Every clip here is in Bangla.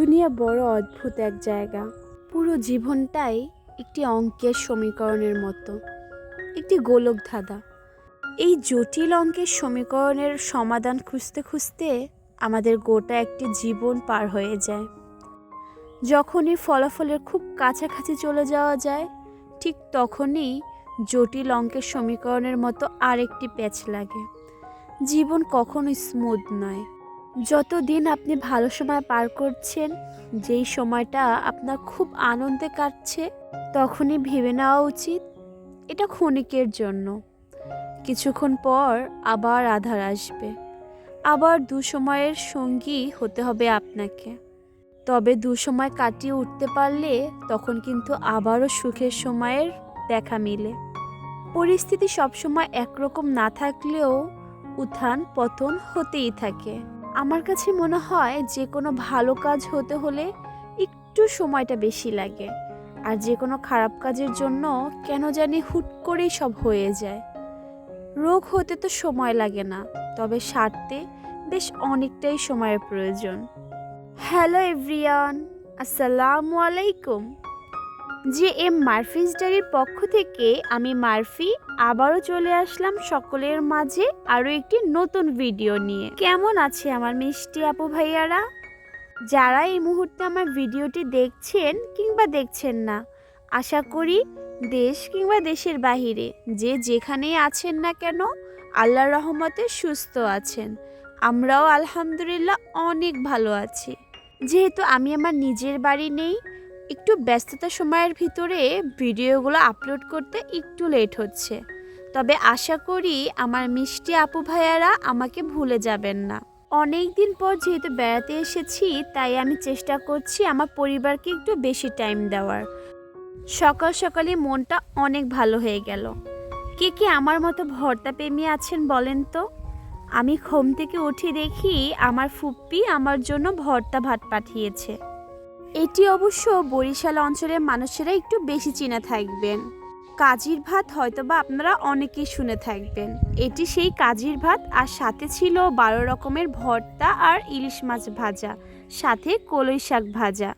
দুনিয়া বড় অদ্ভুত এক জায়গা। পুরো জীবনটাই একটি অঙ্কের সমীকরণের মতো, একটি গোলক ধাঁধা। এই জটিল অঙ্কের সমীকরণের সমাধান খুঁজতে খুঁজতে আমাদের গোটা একটি জীবন পার হয়ে যায়। যখনই ফলাফলের খুব কাছাকাছি চলে যাওয়া যায়, ঠিক তখনই জটিল অঙ্কের সমীকরণের মতো আরেকটি প্যাচ লাগে। জীবন কখনো স্মুথ নয়। যতদিন আপনি ভালো সময় পার করছেন, যেই সময়টা আপনার খুব আনন্দে কাটছে, তখনই ভেবে নেওয়া উচিত এটা ক্ষণিকের জন্য। কিছুক্ষণ পর আবার আধার আসবে। আবার দুসময়ের সঙ্গী হতে হবে আপনাকে। তবে দুসময় কাটিয়ে উঠতে পারলে তখন কিন্তু আবারও সুখের সময়ের দেখা মিলে। পরিস্থিতি সবসময় একরকম না থাকলেও উত্থান পতন হতেই থাকে। আমার কাছে মনে হয় যে কোনো ভালো কাজ হতে হলে একটু সময়টা বেশি লাগে। আর যে কোনো খারাপ কাজের জন্য কেন জানি হুট করেই সব হয়ে যায়। রোগ হতে তো সময় লাগে না, তবে সারতে বেশ অনেকটাই সময়ের প্রয়োজন। হ্যালো এভরিয়ান, আসসালামু আলাইকুম। যে এম মারফিস ডায়ের পক্ষ থেকে আমি মারফি আবারও চলে আসলাম সকলের মাঝে আরও একটি নতুন ভিডিও নিয়ে। কেমন আছে আমার মিষ্টি আপু ভাইয়ারা? যারা এই মুহূর্তে আমার ভিডিওটি দেখছেন কিংবা দেখছেন না, আশা করি দেশ কিংবা দেশের বাহিরে যে যেখানেই আছেন না কেন, আল্লাহর রহমতে সুস্থ আছেন। আমরাও আলহামদুলিল্লাহ অনেক ভালো আছি। যেহেতু আমি আমার নিজের বাড়ি নেই একটু ব্যস্ততা সময়ের ভিতরে ভিডিওগুলো আপলোড করতে একটু লেট হচ্ছে। তবে আশা করি আমার মিষ্টি আপু ভাইয়ারা আমাকে ভুলে যাবেন না। অনেক দিন পর যেহেতু বেড়াতে এসেছি, তাই আমি চেষ্টা করছি আমার পরিবারকে একটু বেশি টাইম দেওয়ার। সকাল সকালে মনটা অনেক ভালো হয়ে গেল। কে কে আমার মতো ভর্তা প্রেমী আছেন বলেন তো? আমি ঘুম থেকে উঠে দেখি আমার ফুপ্পি আমার জন্য ভর্তা ভাত পাঠিয়েছে। এটি অবশ্য বরিশাল অঞ্চলের মানুষেরা একটু বেশি চিনে থাকবেন। কাজির ভাত হয়তোবা আপনারা অনেকেই শুনে থাকবেন। এটি সেই কাজির ভাত, আর সাথে ছিল বারো রকমের ভর্তা আর ইলিশ মাছ ভাজা, সাথে কলই শাক ভাজা।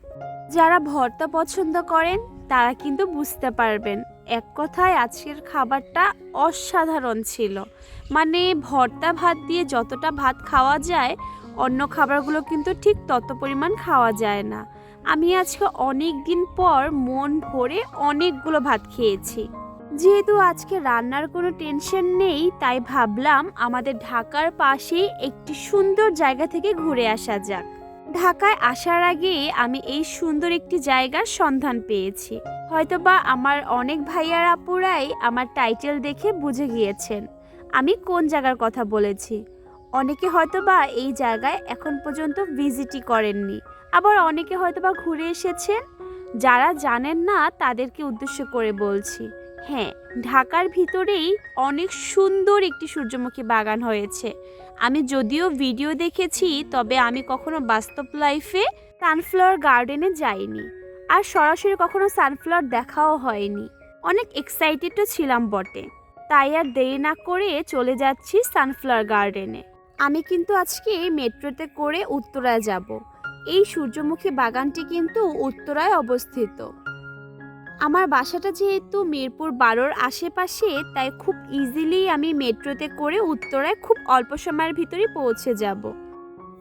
যারা ভর্তা পছন্দ করেন, তারা কিন্তু বুঝতে পারবেন, এক কথায় আজকের খাবারটা অসাধারণ ছিল। মানে ভর্তা ভাত দিয়ে যতটা ভাত খাওয়া যায়, অন্য খাবারগুলো কিন্তু ঠিক তত পরিমাণ খাওয়া যায় না। আমি আজকে অনেক দিন পর মন ভরে অনেকগুলো ভাত খেয়েছি। যেহেতু আজকে রান্নার কোনো টেনশন নেই, তাই ভাবলাম আমাদের ঢাকার পাশেই একটি সুন্দর জায়গা থেকে ঘুরে আসা যাক। ঢাকায় আসার আগে আমি এই সুন্দর একটি জায়গার সন্ধান পেয়েছি। হয়তোবা আমার অনেক ভাইয়ার আপুরাই আমার টাইটেল দেখে বুঝে গিয়েছেন। আমি কোন জায়গার কথা বলেছি? অনেকে হয়তোবা এই জায়গায় এখন পর্যন্ত ভিজিটই করেননি। আবার অনেকে হয়তোবা ঘুরে এসেছেন। যারা জানেন না, তাদেরকে উদ্দেশ্য করে বলছি। হ্যাঁ ঢাকার ভিতরেই অনেক সুন্দর একটি সূর্যমুখী বাগান হয়েছে। আমি যদিও ভিডিও দেখেছি, তবে আমি কখনো বাস্তব লাইফে সানফ্লাওয়ার গার্ডেনে যাইনি। আর সরাসরি কখনো সানফ্লাওয়ার দেখাও হয়নি। অনেক এক্সাইটেডও ছিলাম বটে। তাই আর দেরি না করে চলে যাচ্ছি সানফ্লাওয়ার গার্ডেনে। আমি কিন্তু আজকে মেট্রোতে করে উত্তরায় যাব। এই সূর্যমুখী বাগানটি কিন্তু উত্তরায় অবস্থিত। আমার বাসাটা যেহেতু মিরপুর বারোর আশেপাশে, তাই খুব ইজিলি আমি মেট্রোতে করে উত্তরায় খুব অল্প সময়ের ভিতরেই পৌঁছে যাব।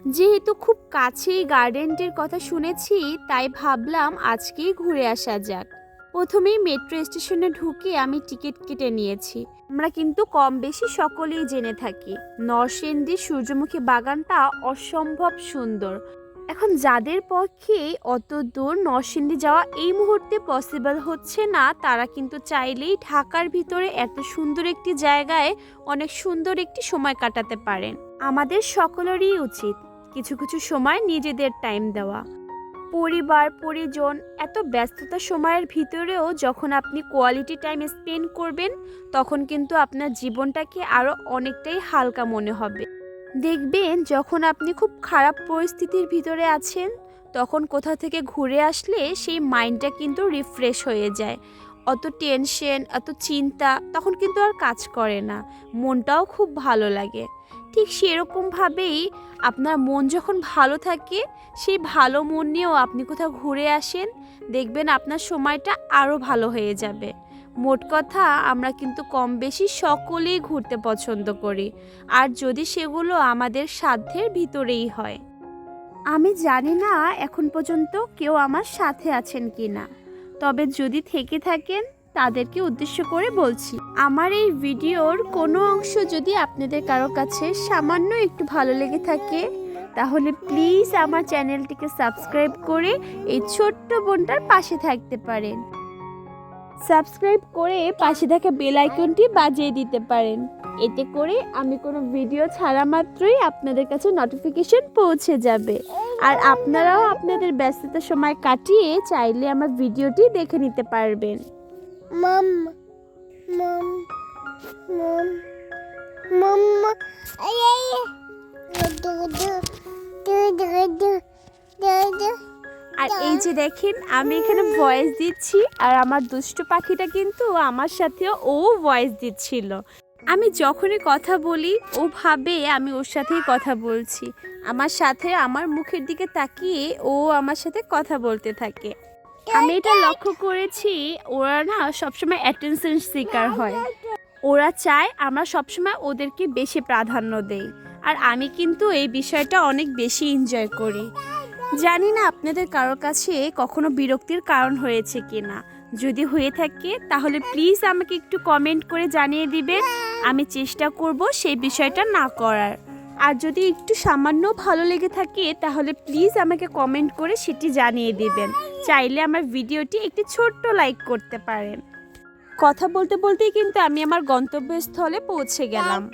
যেহেতু খুব কাছেই গার্ডেনটির কথা শুনেছি, তাই ভাবলাম আজকেই ঘুরে আসা যাক। প্রথমেই মেট্রো স্টেশনে ঢুকে আমি টিকিট কেটে নিয়েছি। আমরা কিন্তু কম বেশি সকলেই জেনে থাকি নরসিংদীর সূর্যমুখী বাগানটা অসম্ভব সুন্দর। এখন যাদের পক্ষে অত দূর নরসিংদী যাওয়া এই মুহূর্তে পসিবল হচ্ছে না, তারা কিন্তু চাইলেই ঢাকার ভিতরে এত সুন্দর একটি জায়গায় অনেক সুন্দর একটি সময় কাটাতে পারেন। আমাদের সকলেরই উচিত কিছু কিছু সময় নিজেদের টাইম দেওয়া। পরিবার, পরিজন এত ব্যস্ততা সময়ের ভিতরেও যখন আপনি কোয়ালিটি টাইম স্পেন্ড করবেন, তখন কিন্তু আপনার জীবনটাকে আরও অনেকটাই হালকা মনে হবে। দেখবেন যখন আপনি খুব খারাপ পরিস্থিতির ভিতরে আছেন, তখন কোথা থেকে ঘুরে আসলে সেই মাইন্ডটা কিন্তু রিফ্রেশ হয়ে যায়। অত টেনশন অত চিন্তা, তখন কিন্তু আর কাজ করে না। মনটাও খুব ভালো লাগে। ঠিক সেরকমভাবেই আপনার মন যখন ভালো থাকে, সেই ভালো মন নিয়েও আপনি কোথাও ঘুরে আসেন, দেখবেন আপনার সময়টা আরও ভালো হয়ে যাবে। মোট কথা আমরা কিন্তু কম বেশি সকলেই ঘুরতে পছন্দ করি, আর যদি সেগুলো আমাদের সাধ্যের ভিতরেই হয়। আমি জানি না এখন পর্যন্ত কেউ আমার সাথে আছেন কি না তবে যদি থেকে থাকেন, তাদেরকে উদ্দেশ্য করে বলছি, আমার এই ভিডিওর কোনো অংশ যদি আপনাদের কারও কাছে সামান্য একটু ভালো লেগে থাকে, তাহলে প্লিজ আমার চ্যানেলটিকে সাবস্ক্রাইব করে এই ছোট্ট বোনটার পাশে থাকতে পারেন। সাবস্ক্রাইব করে পাশে থাকা বেল আইকনটি বাজিয়ে দিতে পারেন এতে করে আমি কোনো ভিডিও ছাড়া মাত্রই আপনাদের কাছে নোটিফিকেশন পৌঁছে যাবে আর আপনারাও আপনাদের ব্যস্ততার সময় কাটিয়ে চাইলে আমার ভিডিওটি দেখে নিতে পারবেন. Mom. Mom. Ay, ay, আর এই যে দেখেন, আমি এখানে ভয়েস দিচ্ছি আর আমার দুষ্টু পাখিটা কিন্তু আমার সাথেও ও ভয়েস দিচ্ছিল। আমি যখনই কথা বলি, ও ভাবে আমি ওর সাথেই কথা বলছি। আমার সাথে, আমার মুখের দিকে তাকিয়ে ও আমার সাথে কথা বলতে থাকে। আমি এটা লক্ষ্য করেছি, ওরা না সবসময় অ্যাটেনশন শিকার হয়। ওরা চায় আমরা সবসময় ওদেরকে বেশি প্রাধান্য দেই। আর আমি কিন্তু এই বিষয়টা অনেক বেশি এনজয় করি। জানি না আপনাদের কারোর কাছে কখনো বিরক্তির কারণ হয়েছে কি না যদি হয়ে থাকে, তাহলে প্লিজ আমাকে একটু কমেন্ট করে জানিয়ে দিবেন। আমি চেষ্টা করব সেই বিষয়টা না করার। আর যদি একটু সামান্য ভালো লেগে থাকে, তাহলে প্লিজ আমাকে কমেন্ট করে সেটি জানিয়ে দিবেন। চাইলে আমার ভিডিওটি একটি ছোট্ট লাইক করতে পারেন। কথা বলতে বলতেই কিন্তু আমি আমার গন্তব্যস্থলে পৌঁছে গেলাম।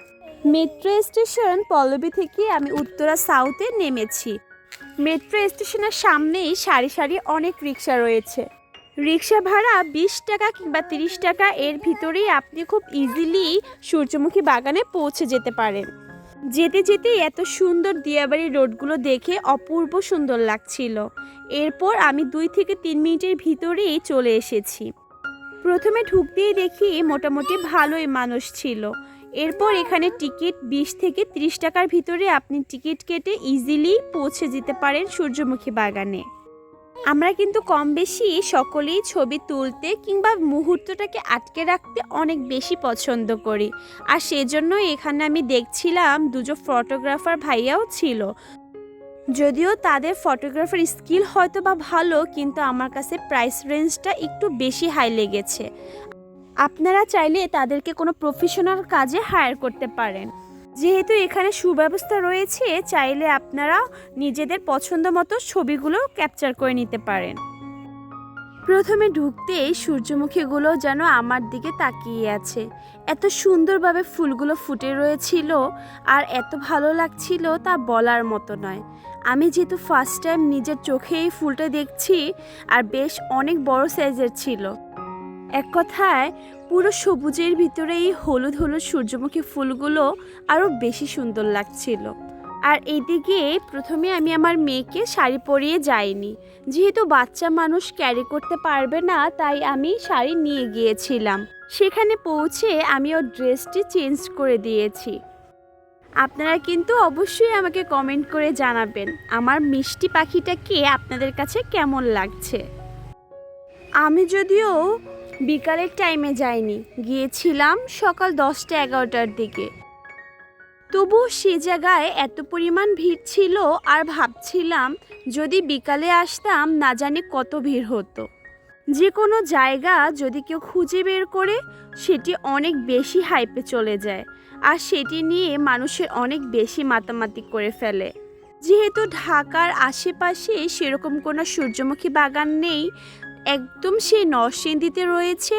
মেট্রো স্টেশন পল্লবী থেকে আমি উত্তরা সাউথে নেমেছি। মেট্রো স্টেশনের সামনেই সারি সারি অনেক রিক্সা রয়েছে। রিক্সা ভাড়া বিশ টাকা কিংবা তিরিশ টাকা, এর ভিতরেই আপনি খুব ইজিলি সূর্যমুখী বাগানে পৌঁছে যেতে পারেন। যেতে যেতে এত সুন্দর দিয়াবাড়ি রোডগুলো দেখে অপূর্ব সুন্দর লাগছিল। এরপর আমি দুই থেকে তিন মিনিটের ভিতরেই চলে এসেছি। প্রথমে ঢুকতেই দেখি মোটামুটি ভালোই মানুষ ছিল। এরপর এখানে টিকিট বিশ থেকে ত্রিশ টাকার ভিতরে আপনি টিকিট কেটে ইজিলি পৌঁছে যেতে পারেন সূর্যমুখী বাগানে। আমরা কিন্তু কম বেশি সকলেই ছবি তুলতে কিংবা মুহূর্তটাকে আটকে রাখতে অনেক বেশি পছন্দ করি। আর সেজন্য এখানে আমি দেখছিলাম দুটো ফটোগ্রাফার ভাইয়াও ছিল। যদিও তাদের ফটোগ্রাফার স্কিল হয়তো বা ভালো, কিন্তু আমার কাছে প্রাইস রেঞ্জটা একটু বেশি হাই লেগেছে। আপনারা চাইলে তাদেরকে কোনো প্রফেশনাল কাজে হায়ার করতে পারেন। যেহেতু এখানে সুব্যবস্থা রয়েছে, চাইলে আপনারা নিজেদের পছন্দ মতো ছবিগুলো ক্যাপচার করে নিতে পারেন। প্রথমে ঢুকতেই সূর্যমুখীগুলো যেন আমার দিকে তাকিয়ে আছে। এত সুন্দরভাবে ফুলগুলো ফুটে রয়েছিল আর এত ভালো লাগছিল তা বলার মতো নয়। আমি যেহেতু ফার্স্ট টাইম নিজের চোখে এই ফুলটা দেখছি আর বেশ অনেক বড় সাইজের ছিল। এক কথায়, পুরো সবুজের ভিতরে এই হলুদ হলুদ সূর্যমুখী ফুলগুলো আরও বেশি সুন্দর লাগছিল। আর এদিকে প্রথমে আমি আমার মেয়েকে শাড়ি পরিয়ে যাইনি। যেহেতু বাচ্চা মানুষ ক্যারি করতে পারবে না, তাই আমি শাড়ি নিয়ে গিয়েছিলাম। সেখানে পৌঁছে আমি ওর ড্রেসটি চেঞ্জ করে দিয়েছি। আপনারা কিন্তু অবশ্যই আমাকে কমেন্ট করে জানাবেন, আমার মিষ্টি পাখিটাকে আপনাদের কাছে কেমন লাগছে? আমি যদিও বিকালের টাইমে যাইনি। গিয়েছিলাম সকাল দশটা এগারোটার দিকে। তবু সে জায়গায় এত পরিমাণ ভিড় ছিল আর ভাবছিলাম যদি বিকালে আসতাম না জানি কত ভিড় হতো। যে কোনো জায়গা যদি কেউ খুঁজে বের করে, সেটি অনেক বেশি হাইপে চলে যায় আর সেটি নিয়ে মানুষের অনেক বেশি মাতামাতি করে ফেলে। যেহেতু ঢাকার আশেপাশে সেরকম কোনো সূর্যমুখী বাগান নেই একদম সেই নরসিংদীতে রয়েছে,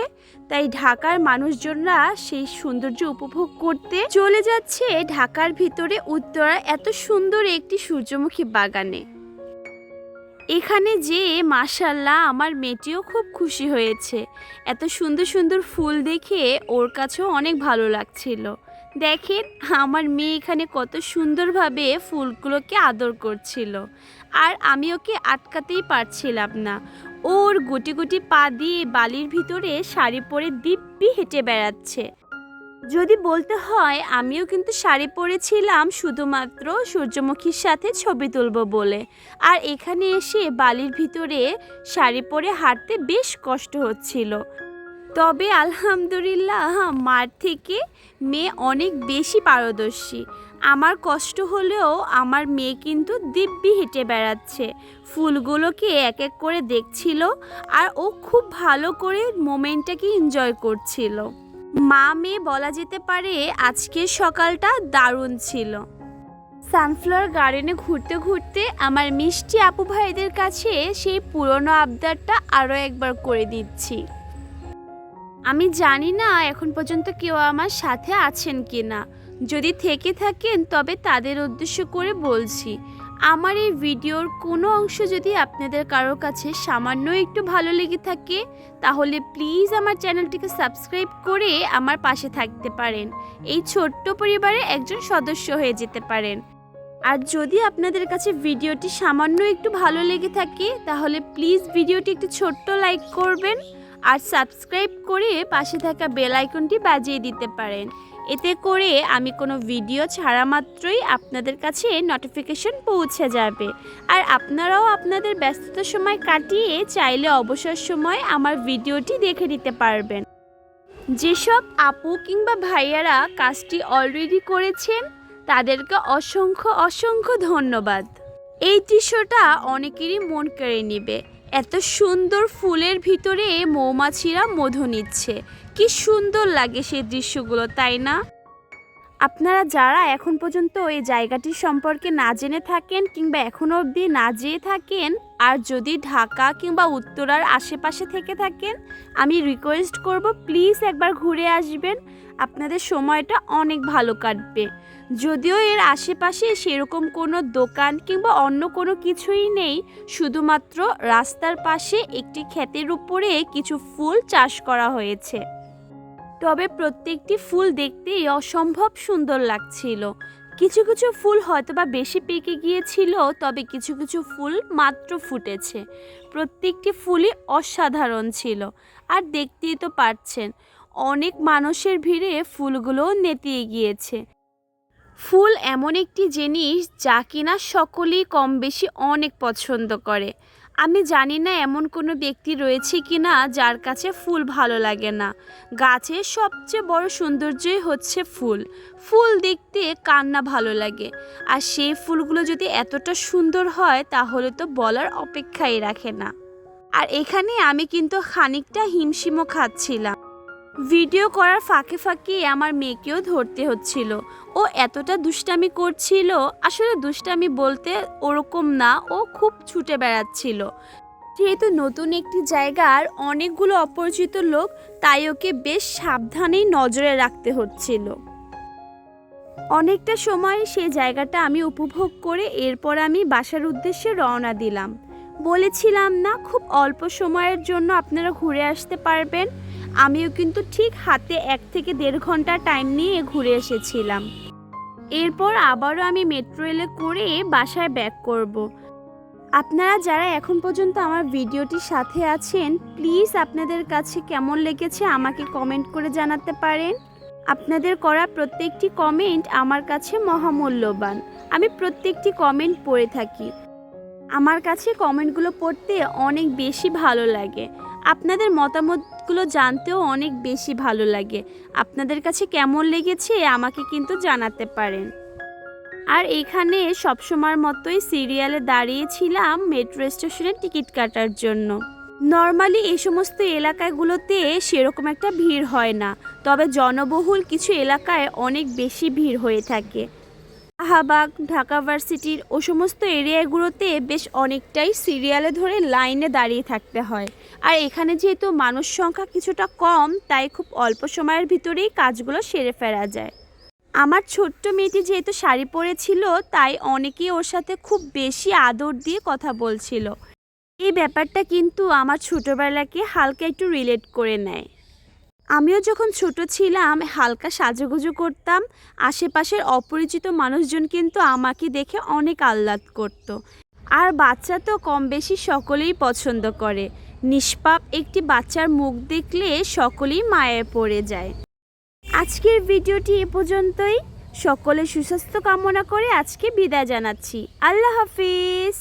তাই ঢাকার মানুষজনরা সেই সৌন্দর্য উপভোগ করতে চলে যাচ্ছে ঢাকার ভিতরে উত্তরা এত সুন্দর একটি সূর্যমুখী বাগানে। এখানে যে মাশাল্লাহ আমার মেয়েটিও খুব খুশি হয়েছে। এত সুন্দর সুন্দর ফুল দেখে ওর কাছেও অনেক ভালো লাগছিল। দেখেন, আমার মেয়ে এখানে কত সুন্দরভাবে ফুলগুলোকে আদর করছিল। আর আমি ওকে আটকাতেই পারছিলাম না। ওর গুটি গুটি পা দিয়ে বালির ভিতরে শাড়ি পরে দিব্যি হেঁটে বেড়াচ্ছে। যদি বলতে হয়, আমিও কিন্তু শাড়ি পরেছিলাম শুধুমাত্র সূর্যমুখীর সাথে ছবি তুলব বলে। আর এখানে এসে বালির ভিতরে শাড়ি পরে হাঁটতে বেশ কষ্ট হচ্ছিল। তবে আলহামদুলিল্লাহ, মার থেকে মেয়ে অনেক বেশি পারদর্শী। আমার কষ্ট হলেও আমার মেয়ে কিন্তু দিব্যি হেঁটে বেড়াচ্ছে। ফুলগুলোকে এক এক করে দেখছিল আর ও খুব ভালো করে মোমেন্টটাকে এনজয় করছিল। মা মেয়ে বলা যেতে পারে আজকের সকালটা দারুণ ছিল। সানফ্লাওয়ার গার্ডেনে ঘুরতে ঘুরতে আমার মিষ্টি আপু ভাইদের কাছে সেই পুরনো আবদারটা আরও একবার করে দিচ্ছি। আমি জানি না এখন পর্যন্ত কেউ আমার সাথে আছেন কি না যদি থেকে থাকেন, তবে তাদের উদ্দেশ্য করে বলছি। আমার এই ভিডিওর কোনো অংশ যদি আপনাদের কারোর কাছে সামান্য একটু ভালো লেগে থাকে, তাহলে প্লিজ আমার চ্যানেলটিকে সাবস্ক্রাইব করে আমার পাশে থাকতে পারেন। এই ছোট্ট পরিবারে একজন সদস্য হয়ে যেতে পারেন। আর যদি আপনাদের কাছে ভিডিওটি সামান্য একটু ভালো লেগে থাকে, তাহলে প্লিজ ভিডিওটি একটু ছোট্ট লাইক করবেন। আর সাবস্ক্রাইব করে পাশে থাকা বেল আইকনটি বাজিয়ে দিতে পারেন। এতে করে আমি কোনো ভিডিও ছাড়া মাত্রই আপনাদের কাছে নোটিফিকেশন পৌঁছে যাবে। আর আপনারাও আপনাদের ব্যস্ততার সময় কাটিয়ে চাইলে অবসর সময় আমার ভিডিওটি দেখে নিতে পারবেন। যেসব আপু কিংবা ভাইয়ারা কাজটি অলরেডি করেছেন, তাদেরকে অসংখ্য অসংখ্য ধন্যবাদ। এই দৃশ্যটা অনেকেরই মন কেড়ে নেবে। এত সুন্দর ফুলের ভিতরে মৌমাছিরা মধু নিচ্ছে। কি সুন্দর লাগে সেই দৃশ্যগুলো, তাই না? আপনারা যারা এখন পর্যন্ত এই জায়গাটির সম্পর্কে না জেনে থাকেন কিংবা এখনও অবধি না যেয়ে থাকেন, আর যদি ঢাকা কিংবা উত্তরার আশেপাশে থেকে থাকেন, আমি রিকোয়েস্ট করব প্লিজ একবার ঘুরে আসবেন। আপনাদের সময়টা অনেক ভালো কাটবে। যদিও এর আশেপাশে সেরকম কোনো দোকান কিংবা অন্য কোনো কিছুই নেই, শুধুমাত্র রাস্তার পাশে একটি ক্ষেতের উপরে কিছু ফুল চাষ করা হয়েছে। তবে প্রত্যেকটি ফুল দেখতেই অসম্ভব সুন্দর লাগছিল। কিছু কিছু ফুল হয়তোবা বেশি পেকে গিয়েছিল, তবে কিছু কিছু ফুল মাত্র ফুটেছে। প্রত্যেকটি ফুলই অসাধারণ ছিল। আর দেখতেই তো পারছেন অনেক মানুষের ভিড়ে ফুলগুলোও নেতিয়ে গিয়েছে। ফুল এমন একটি জিনিস যা কিনা সকলেই কম বেশি অনেক পছন্দ করে। আমি জানি না এমন কোনো ব্যক্তি রয়েছে কি না যার কাছে ফুল ভালো লাগে না। গাছের সবচেয়ে বড় সৌন্দর্যই হচ্ছে ফুল। ফুল দেখতে কান্না ভালো লাগে। আর সেই ফুলগুলো যদি এতটা সুন্দর হয়, তাহলে তো বলার অপেক্ষাই রাখে না। আর এখানে আমি কিন্তু খানিকটা হিমশিমও খাচ্ছিলাম। ভিডিও করার ফাঁকে ফাঁকে আমার মেয়েকেও ধরতে হচ্ছিল। ও এতটা দুষ্টামি করছিল, আসলে দুষ্টামি বলতে ওরকম না, ও খুব ছুটে বেড়াচ্ছিল। যেহেতু নতুন একটি জায়গার অনেকগুলো অপরিচিত লোক, তাই ওকে বেশ সাবধানেই নজরে রাখতে হচ্ছিল। অনেকটা সময় সেই জায়গাটা আমি উপভোগ করে এরপর আমি বাসার উদ্দেশ্যে রওনা দিলাম। বলেছিলাম না, খুব অল্প সময়ের জন্য আপনারা ঘুরে আসতে পারবেন। আমিও কিন্তু ঠিক হাতে এক থেকে দেড় ঘণ্টা টাইম নিয়ে ঘুরে এসেছিলাম। এরপর আবারও আমি মেট্রো রেলে করে বাসায় ব্যাক করব। আপনারা যারা এখন পর্যন্ত আমার ভিডিওটির সাথে আছেন প্লিজ আপনাদের কাছে কেমন লেগেছে আমাকে কমেন্ট করে জানাতে পারেন। আপনাদের করা প্রত্যেকটি কমেন্ট আমার কাছে মহামূল্যবান। আমি প্রত্যেকটি কমেন্ট পড়ে থাকি। আমার কাছে কমেন্টগুলো পড়তে অনেক বেশি ভালো লাগে। আপনাদের মতামতগুলো জানতেও অনেক বেশি ভালো লাগে। আপনাদের কাছে কেমন লেগেছে আমাকে কিন্তু জানাতে পারেন। আর এখানে সবসময়ের মতোই সিরিয়ালে দাঁড়িয়েছিলাম মেট্রো স্টেশনের টিকিট কাটার জন্য। নর্মালি এই সমস্ত এলাকাগুলোতে সেরকম একটা ভিড় হয় না। তবে জনবহুল কিছু এলাকায় অনেক বেশি ভিড় হয়ে থাকে। শাহবাগ ঢাকা ভার্সিটির ও সমস্ত এরিয়াগুলোতে বেশ অনেকটাই সিরিয়ালে ধরে লাইনে দাঁড়িয়ে থাকতে হয়। আর এখানে যেহেতু মানুষ সংখ্যা কিছুটা কম, তাই খুব অল্প সময়ের ভিতরেই কাজগুলো সেরে ফেরা যায়। আমার ছোট্ট মেয়েটি যেহেতু শাড়ি পরেছিল, তাই অনেকেই ওর সাথে খুব বেশি আদর দিয়ে কথা বলছিল। এই ব্যাপারটা কিন্তু আমার ছোটোবেলাকে হালকা একটু রিলেট করে নেয়। আমিও যখন ছোট ছিলাম, হালকা সাজুগুজু করতাম। আশেপাশের অপরিচিত মানুষজন কিন্তু আমাকে দেখে অনেক আহ্লাদ করত। আর বাচ্চা তো কম বেশি সকলেই পছন্দ করে। নিষ্পাপ একটি বাচ্চার মুখ দেখলে সকলেই মায়ে পড়ে যায়। আজকের ভিডিওটি এ পর্যন্তই। সকলে সুস্বাস্থ্য কামনা করে আজকে বিদায় জানাচ্ছি। আল্লাহ হাফিজ।